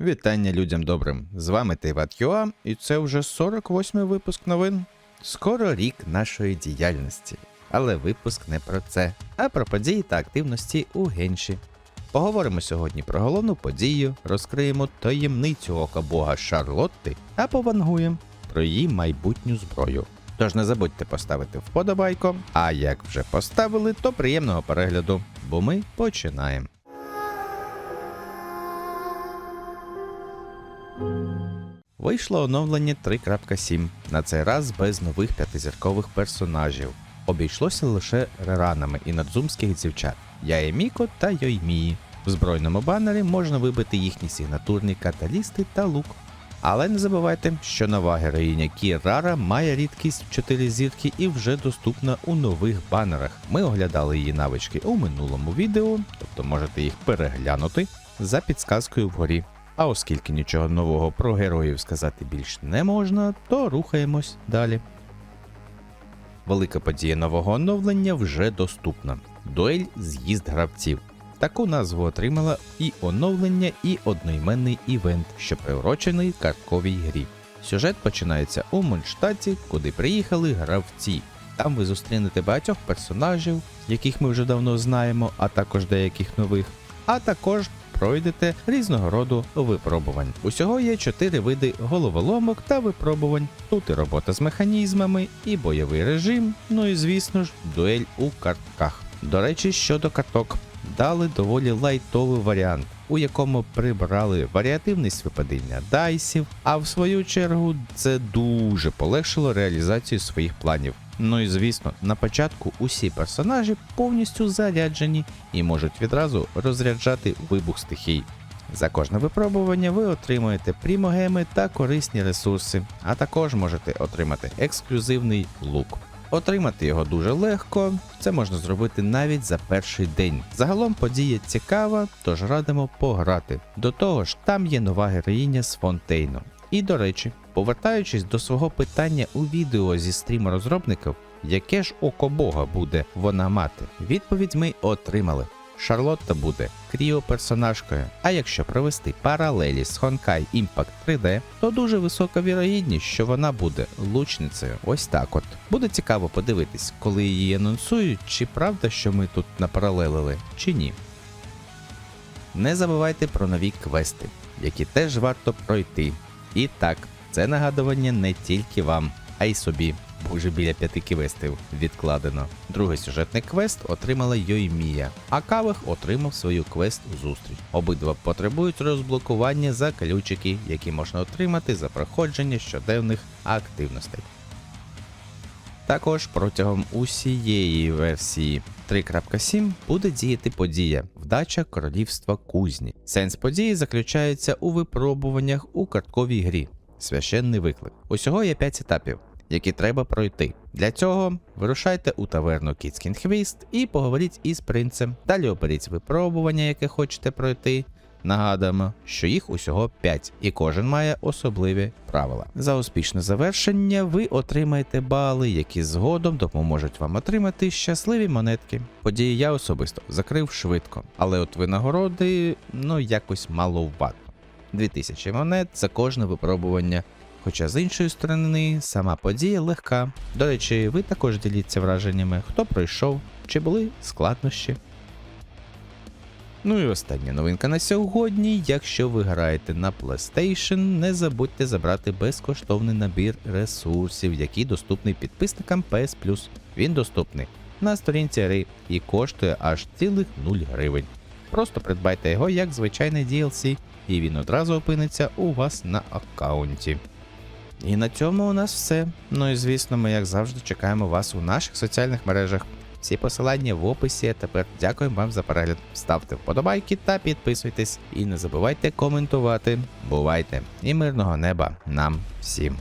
Вітання людям добрим! З вами Тейват Юа, і це вже 48-й випуск новин. Скоро рік нашої діяльності. Але випуск не про це, а про події та активності у Генші. Поговоримо сьогодні про головну подію, розкриємо таємницю ока бога Шарлотти та повангуємо про її майбутню зброю. Тож не забудьте поставити вподобайко, а як вже поставили, то приємного перегляду, бо ми починаємо. Вийшло оновлення 3.7, на цей раз без нових п'ятизіркових персонажів. Обійшлося лише реранами і надзумських дівчат Яеміко та Йоймії. В збройному банері можна вибити їхні сигнатурні каталісти та лук. Але не забувайте, що нова героїня Кірара має рідкість 4 зірки і вже доступна у нових банерах. Ми оглядали її навички у минулому відео, тобто можете їх переглянути за підсказкою вгорі. А оскільки нічого нового про героїв сказати більш не можна, то рухаємось далі. Велика подія нового оновлення вже доступна. Дуель з'їзд гравців. Таку назву отримала і оновлення, і одноіменний івент, що приурочений картковій грі. Сюжет починається у Монштаті, куди приїхали гравці. Там ви зустрінете багатьох персонажів, яких ми вже давно знаємо, а також деяких нових, а також пройдете різного роду випробувань. Усього є чотири види головоломок та випробувань. Тут і робота з механізмами, і бойовий режим, ну і звісно ж, дуель у картках. До речі, щодо карток, дали доволі лайтовий варіант, у якому прибрали варіативність випадіння дайсів, а в свою чергу це дуже полегшило реалізацію своїх планів. Ну і звісно, на початку усі персонажі повністю заряджені і можуть відразу розряджати вибух стихій. За кожне випробування ви отримуєте прімогеми та корисні ресурси, а також можете отримати ексклюзивний лук. Отримати його дуже легко, це можна зробити навіть за перший день. Загалом подія цікава, тож радимо пограти. До того ж, там є нова героїня з Фонтейну. І до речі, повертаючись до свого питання у відео зі стріму розробників, яке ж око Бога буде вона мати? Відповідь ми отримали. Шарлотта буде кріо-персонажкою, а якщо провести паралелі з Honkai Impact 3D, то дуже висока вірогідність, що вона буде лучницею. Ось так от. Буде цікаво подивитись, коли її анонсують, чи правда, що ми тут напаралелили, чи ні. Не забувайте про нові квести, які теж варто пройти. І так, це нагадування не тільки вам, а й собі, бо вже біля п'яти квестів відкладено. Другий сюжетний квест отримала Йоймія, а Кавих отримав свою квест зустріч. Обидва потребують розблокування за ключики, які можна отримати за проходження щоденних активностей. Також протягом усієї версії 3.7 буде діяти подія Вдача королівства кузні. Сенс події заключається у випробуваннях у картковій грі. Священний виклик. Усього є 5 етапів, які треба пройти. Для цього вирушайте у таверну Кіцкін Хвіст і поговоріть із принцем. Далі оберіть випробування, яке хочете пройти. Нагадуємо, що їх усього 5, і кожен має особливі правила. За успішне завершення ви отримаєте бали, які згодом допоможуть вам отримати щасливі монетки. Події я особисто закрив швидко, але от винагороди ну якось маловато. 2000 монет за кожне випробування. Хоча з іншої сторони, сама подія легка. До речі, ви також діліться враженнями, хто пройшов, чи були складнощі. Ну і остання новинка на сьогодні. Якщо ви граєте на PlayStation, не забудьте забрати безкоштовний набір ресурсів, який доступний підписникам PS. Він доступний на сторінці гри і коштує аж цілих 0 гривень. Просто придбайте його як звичайний DLC, і він одразу опиниться у вас на аккаунті. І на цьому у нас все. Ну і звісно, ми, як завжди, чекаємо вас у наших соціальних мережах. Всі посилання в описі. Тепер дякуємо вам за перегляд. Ставте вподобайки та підписуйтесь. І не забувайте коментувати. Бувайте! І мирного неба нам всім!